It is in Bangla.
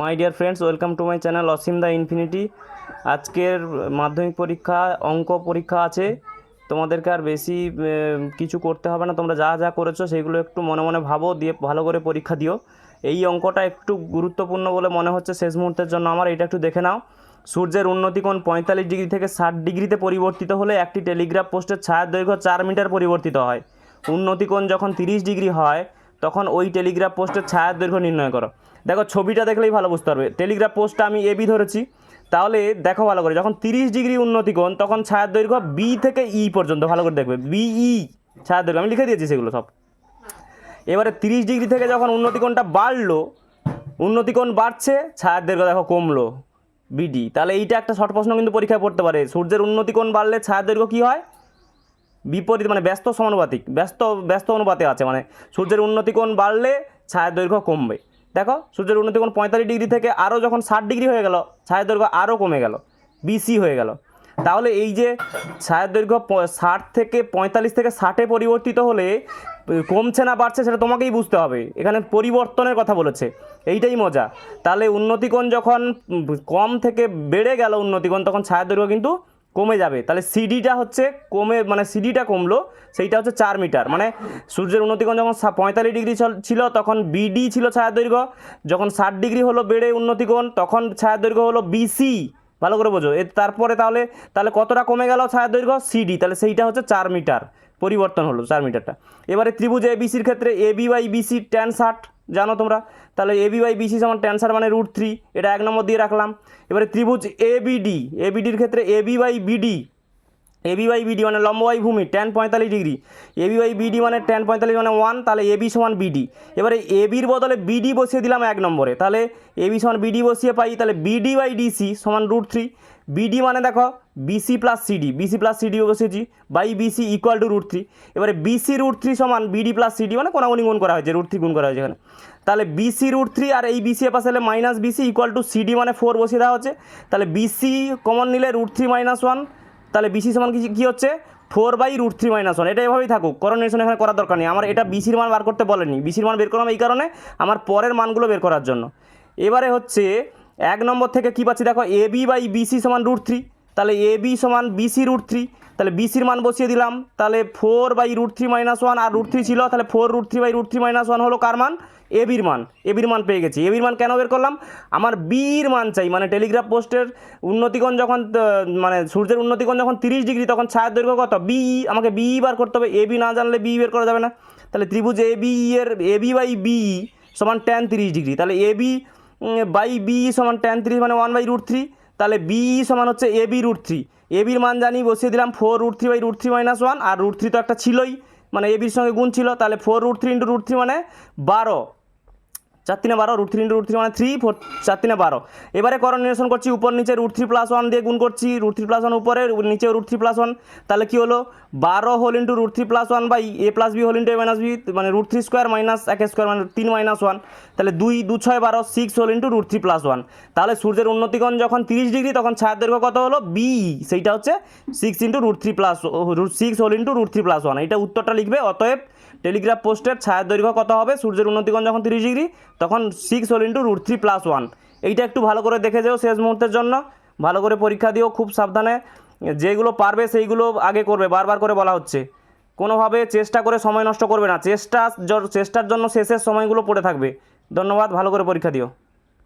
My dear friends welcome to my channel Ashim the infinity আজকের মাধ্যমিক পরীক্ষা, অঙ্ক পরীক্ষা আছে। তোমাদেরকে আর বেশি কিছু করতে হবে না। তোমরা যা যা করেছ, সেগুলো একটু মনে মনে ভাবো, দিয়ে ভালো করে পরীক্ষা দিও। এই অঙ্কটা একটু গুরুত্বপূর্ণ বলে মনে হচ্ছে শেষ মুহূর্তের জন্য আমার, এটা একটু দেখে নাও। সূর্যের উন্নতিকোণ পঁয়তাল্লিশ ডিগ্রি থেকে ষাট ডিগ্রিতে পরিবর্তিত হলে একটি টেলিগ্রাফ পোস্টের ছায়ার দৈর্ঘ্য চার মিটার পরিবর্তিত হয়। উন্নতিকোণ যখন তিরিশ ডিগ্রি হয়, তখন ওই টেলিগ্রাফ পোস্টের ছায়ার দৈর্ঘ্য নির্ণয় করো। দেখো, ছবিটা দেখলেই ভালো বুঝতে পারবে। টেলিগ্রাফ পোস্টটা আমি এবি ধরেছি। তাহলে দেখো ভালো করে, যখন তিরিশ ডিগ্রি উন্নতিকোণ তখন ছায়ার দৈর্ঘ্য বি থেকে ই পর্যন্ত, ভালো করে দেখবে। বিই ছায়ার দৈর্ঘ্য, আমি লিখে দিয়েছি সেগুলো সব। এবারে তিরিশ ডিগ্রি থেকে যখন উন্নতিকোণটা বাড়লো উন্নতিকোণ বাড়ছে, ছায়ার দৈর্ঘ্য দেখো কমলো বিডি তাহলে এইটা একটা শর্ট প্রশ্ন কিন্তু পরীক্ষায় পড়তে পারে। সূর্যের উন্নতিকোণ বাড়লে ছায়ার দৈর্ঘ্য কী হয়? বিপরীত মানে ব্যস্ত সমানুপাতিক, ব্যস্ত ব্যস্ত অনুপাতে আছে মানে সূর্যের উন্নতিকোণ বাড়লে ছায়ার দৈর্ঘ্য কমবে। দেখো, সূর্যের উন্নতিকোণ পঁয়তাল্লিশ ডিগ্রি থেকে আরও যখন ষাট ডিগ্রি হয়ে গেল, ছায়ার দৈর্ঘ্য আরও কমে গেল বিসি হয়ে গেল। তাহলে এই যে ছায়ার দৈর্ঘ্য ষাট থেকে পঁয়তাল্লিশ থেকে ষাটে পরিবর্তিত হলে, কমছে না বাড়ছে সেটা তোমাকেই বুঝতে হবে। এখানে পরিবর্তনের কথা বলেছে, এইটাই মজা। তাহলে উন্নতিকোণ যখন কম থেকে বেড়ে গেল উন্নতিকোণ তখন ছায়ার দৈর্ঘ্য কিন্তু কমে যাবে। তাহলে সিডিটা হচ্ছে কমে মানে সিডিটা কমলো, সেইটা হচ্ছে চার মিটার। মানে সূর্যের উন্নতিকোণ যখন পঁয়তাল্লিশ ডিগ্রি ছিল, তখন বিডি ছিল ছায়ার দৈর্ঘ্য। যখন ষাট ডিগ্রি হলো বেড়ে উন্নতিকোণ, তখন ছায়ার দৈর্ঘ্য হলো বিসি ভালো করে বোঝো। এর তারপরে তাহলে তাহলে কতটা কমে গেল ছায়া দৈর্ঘ্য? সিডি তাহলে সেইটা হচ্ছে চার মিটার। পরিবর্তন হলো চার মিটারটা। এবারে ত্রিভুজ এবিসির ক্ষেত্রে এবি বাই বিসি ট্যান ষাট। জানো তোমরা? তাহলে এবি বাই বিসি সমান ট্যান ষাট মানে রুট থ্রি এটা এক নম্বর দিয়ে রাখলাম। এবারে ত্রিভুজ এবিডি এবিডির ক্ষেত্রে AB by BD AB by BD মানে লম্ববাই ভূমি ট্যান পঁয়তাল্লিশ ডিগ্রি এবি বাই বিডি মানে ট্যান পঁয়তাল্লিশ মানে ওয়ান তাহলে এবি সমান বিডি এবারে এবির বদলে বিডি বসিয়ে দিলাম এক নম্বরে। তাহলে এবি সমান বিডি বসিয়ে পাই, তাহলে বিডি বাই ডিসি সমান রুট থ্রি বিডি মানে দেখো BC plus CD BC plus CD বসেছি, by BC equal to root three এবারে বিসি রুট থ্রি সমান বিডি প্লাস সিডি মানে কোনাগুনি গুণ করা হয়েছে রুট থ্রি গুণ করা হয়েছে এখানে। তাহলে বিসি রুট থ্রি আর এই বিসি পাশে হলে minus BC equal to CD মানে ফোর বসিয়ে দেওয়া হচ্ছে। তাহলে বিসি কমন নিলে রুট থ্রি মাইনাস ওয়ান তাহলে বিসি সমান কি কী হচ্ছে? Four by root three minus one এটা এভাবেই থাকুক। করোনেশন এখানে করার দরকার নেই। আমার এটা বিসির মান বার করতে বলেনি। বিসির মান বের করলাম এই কারণে আমার পরের মানগুলো বের করার জন্য। এবারে হচ্ছে এক নম্বর থেকে কী পাচ্ছি? দেখো এ বি বাই বিসি সমান রুট থ্রি তাহলে এ বি সমান বিসি রুট থ্রি। তাহলে বিসির মান বসিয়ে দিলাম। তাহলে four by root three minus one R root three ছিল, তাহলে four root three by root three minus one হলো কার মান? এবির মান। এবির মান পেয়ে গেছি। এবির মান কেন বের করলাম? আমার বির মান চাই মানে টেলিগ্রাফ পোস্টের উন্নতিকোণ যখন মানে সূর্যের উন্নতিকোণ যখন তিরিশ ডিগ্রি, তখন ছায়ার দৈর্ঘ্য কত? বিই আমাকে বিই বার করতে হবে। এবি না জানলে বিই বের করা যাবে না। তাহলে ত্রিভুজ এ বি এর, এ বি বাই বিই সমান ট্যান তিরিশ ডিগ্রি। তাহলে এ বি বাই বি সমান ট্যান তিরিশ মানে ওয়ান বাই রুট থ্রি। তাহলে বি সমান হচ্ছে A B root three A বির মান জানি, বসিয়ে দিলাম four root three by root three minus one R root three তো একটা ছিলই মানে এ বির সঙ্গে গুণ ছিল, তাহলে four root three into root three মানে বারো। চার তিনে বারো root three into root three মানে থ্রি ফোর চার তিনে বারো এবারে করণ করছি উপর নিচে রুট থ্রি প্লাস ওয়ান দিয়ে গুণ করছি রুট থ্রি প্লাস ওয়ান উপরে নিচে রুট থ্রি প্লাস ওয়ান তাহলে কী হলো বারো whole into root three plus one by A plus B whole into A minus B মানে রুট থ্রি স্কোয়ার মাইনাস এক স্কোয়ার মানে তিন মাইনাস ওয়ান তাহলে দুই দু ছয় বারো six whole into root three plus one তাহলে সূর্যের উন্নতিকোণ যখন তিরিশ ডিগ্রি তখন ছায়ার দৈর্ঘ্য কত হলো বি সেইটা হচ্ছে six into root three plus root six whole into root three plus one এইটা উত্তরটা লিখবে অতএব টেলিগ্রাফ পোস্টের ছায়ার দৈর্ঘ্য কত হবে সূর্যের উন্নতিকোণ যখন তিরিশ ডিগ্রি তখন six whole into root three plus one এইটা একটু ভালো করে দেখে যেও শেষ মুহূর্তের জন্য। ভালো করে পরীক্ষা দিও খুব সাবধানে। যেগুলো পারবে সেইগুলো আগে করবে, বারবার করে বলা হচ্ছে। কোনোভাবে চেষ্টা করে সময় নষ্ট করবে না। চেষ্টা চেষ্টার জন্য শেষের সময়গুলো পড়ে থাকবে। ধন্যবাদ, ভালো করে পরীক্ষা দিও।